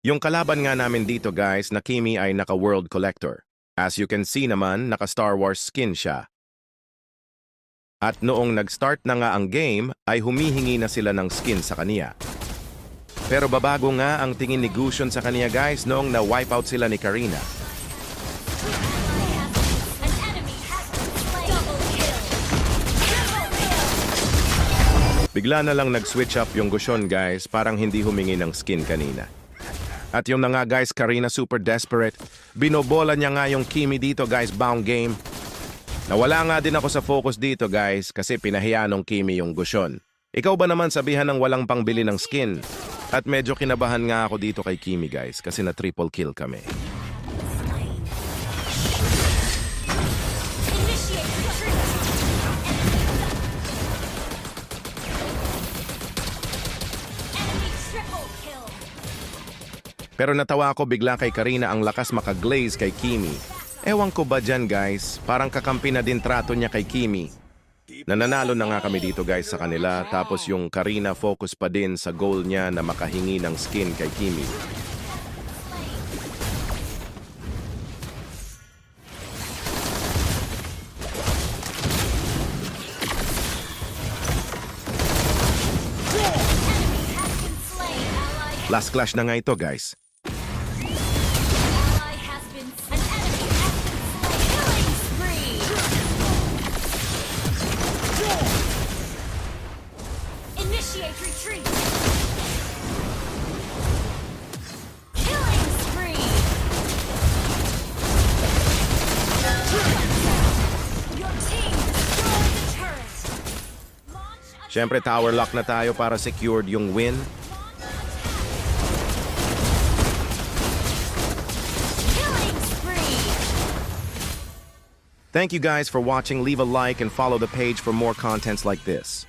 Yung kalaban nga namin dito guys na Kimi ay naka-world collector. As you can see naman, naka-Star Wars skin siya. At noong nag-start na nga ang game, ay humihingi na sila ng skin sa kaniya. Pero babago nga ang tingin ni Gusion sa kaniya guys noong na-wipe out sila ni Karina. Bigla na lang nag-switch up yung Gusion guys, parang hindi humingi ng skin kanina. At yung na nga guys, Karina super desperate. Binobola niya nga yung Kimi dito guys, bound game. Nawala nga din ako sa focus dito guys kasi pinahiya nung Kimi yung Gusion. Ikaw ba naman sabihan ng walang pangbili ng skin? At medyo kinabahan nga ako dito kay Kimi guys kasi na triple kill kami. Pero natawa ako bigla kay Karina ang lakas makaglaze kay Kimi. Ewan ko ba dyan guys, parang kakampi na din trato niya kay Kimi. Nananalo na nga kami dito guys sa kanila tapos yung Karina focus pa din sa goal niya na makahingi ng skin kay Kimi. Last clash na nga ito guys. Initiate retreat. Killing spree. Your team destroyed the turret. Launch a Siyempre tower lock na tayo para secured yung win. killing spree. Thank you guys for watching. Leave a like and follow the page for more contents like this.